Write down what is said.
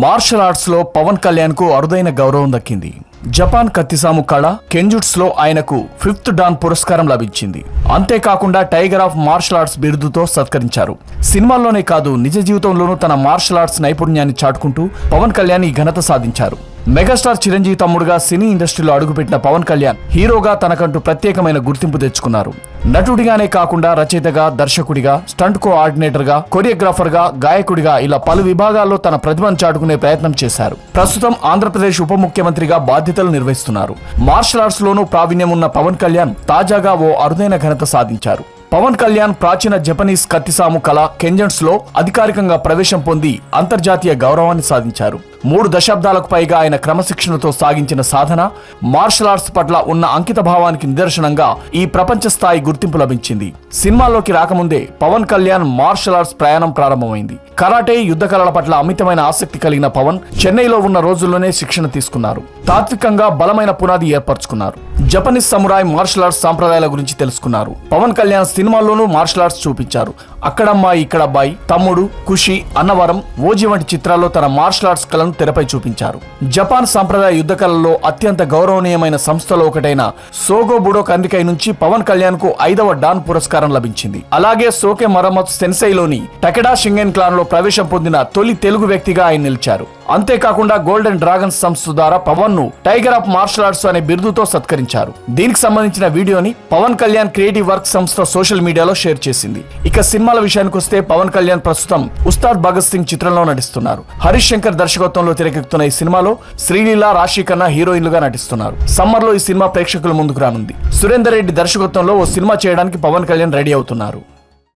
Martial ఆర్ట్స్లో Pawan కళ్యాణ్కు అరుదైన గౌరవం దక్కింది. జపాన్ కత్తిసాము కళ కెంజుట్స్లో ఆయనకు ఫిఫ్త్ డాన్ పురస్కారం లభించింది. అంతేకాకుండా టైగర్ ఆఫ్ మార్షల్ ఆర్ట్స్ బిరుదుతో సత్కరించారు. సినిమాల్లోనే కాదు నిజ జీవితంలోనూ తన మార్షల్ ఆర్ట్స్ నైపుణ్యాన్ని చాటుకుంటూ పవన్ కళ్యాణ్ ఈ ఘనత సాధించారు. మెగాస్టార్ చిరంజీవి తమ్ముడుగా సినీ ఇండస్ట్రీలో అడుగుపెట్టిన పవన్ కళ్యాణ్ హీరోగా తనకంటూ ప్రత్యేకమైన గుర్తింపు తెచ్చుకున్నారు. నటుడిగానే కాకుండా రచయితగా దర్శకుడిగా స్టంట్ కోఆర్డినేటర్గా కొరియోగ్రాఫర్గా గాయకుడిగా ఇలా పలు విభాగాల్లో తన ప్రతిభను చాటుకునే ప్రయత్నం చేశారు. ప్రస్తుతం ఆంధ్రప్రదేశ్ ఉప ముఖ్యమంత్రిగా బాధ్యతలు నిర్వహిస్తున్నారు. మార్షల్ ఆర్ట్స్ లోనూ ప్రావీణ్యం ఉన్న పవన్ కళ్యాణ్ తాజాగా ఓ అరుదైన ఘనత సాధించారు. పవన్ కళ్యాణ్ ప్రాచీన జపనీస్ కత్తిసాము కళ కెంజన్స్లో అధికారికంగా ప్రవేశం పొంది అంతర్జాతీయ గౌరవాన్ని సాధించారు. మూడు దశాబ్దాలకు పైగా ఆయన క్రమశిక్షణతో సాగించిన సాధన మార్షల్ ఆర్ట్స్ పట్ల ఉన్న అంకిత భావానికి నిదర్శనంగా ఈ ప్రపంచ స్థాయి గుర్తింపు లభించింది. సినిమాల్లోకి రాకముందే పవన్ కళ్యాణ్ మార్షల్ ఆర్ట్స్ ప్రయాణం ప్రారంభమైంది. కరాటే యుద్ధ కళల పట్ల అమితమైన ఆసక్తి కలిగిన పవన్ చెన్నైలో ఉన్న రోజుల్లోనే శిక్షణ తీసుకున్నారు. తాత్వికంగా బలమైన పునాది ఏర్పరచుకున్నారు. జపనీస్ సమురాయ్ మార్షల్ ఆర్ట్స్ సాంప్రదాయాల గురించి తెలుసుకున్నారు. పవన్ కళ్యాణ్ సినిమాల్లోనూ మార్షల్ ఆర్ట్స్ చూపించారు. అక్కడమ్మాయి ఇక్కడబ్బాయి తమ్ముడు ఖుషి అన్నవరం ఓజీ వంటి చిత్రాల్లో తన మార్షల్ ఆర్ట్స్ కళను తెరపై చూపించారు. జపాన్ సాంప్రదాయ యుద్ధ కళల్లో అత్యంత గౌరవనీయమైన సంస్థలో ఒకటైన సోగో బుడో కందికై నుంచి పవన్ కళ్యాణ్కు ఐదవ డాన్ పురస్కారం లభించింది. అలాగే సోకే మరమ్మత్ సెన్సైలోని టకెడా షింగెన్ క్లాన్లో ప్రవేశం పొందిన తొలి తెలుగు వ్యక్తిగా ఆయన నిలిచారు. అంతేకాకుండా గోల్డెన్ డ్రాగన్ సంస్థ ద్వారా పవన్ను టైగర్ ఆఫ్ మార్షల్ ఆర్ట్స్ అనే బిరుదుతో సత్కరించారు. దీనికి సంబంధించిన వీడియోని పవన్ కళ్యాణ్ క్రియేటివ్ వర్క్ సంస్థ సోషల్ మీడియాలో షేర్ చేసింది. ఇక సినిమాల విషయానికి వస్తే పవన్ కళ్యాణ్ ప్రస్తుతం ఉస్తాద్ భగత్ సింగ్ చిత్రంలో నటిస్తున్నారు. హరీష్ శంకర్ దర్శకత్వంలో తెరకెక్కుతున్న ఈ సినిమాలో శ్రీలీల రాశి కన్నా హీరోయిన్లుగా నటిస్తున్నారు. సమ్మర్లో ఈ సినిమా ప్రేక్షకుల ముందుకు రానుంది. సురేందర్ రెడ్డి దర్శకత్వంలో ఓ సినిమా చేయడానికి పవన్ కళ్యాణ్ రెడీ అవుతున్నారు.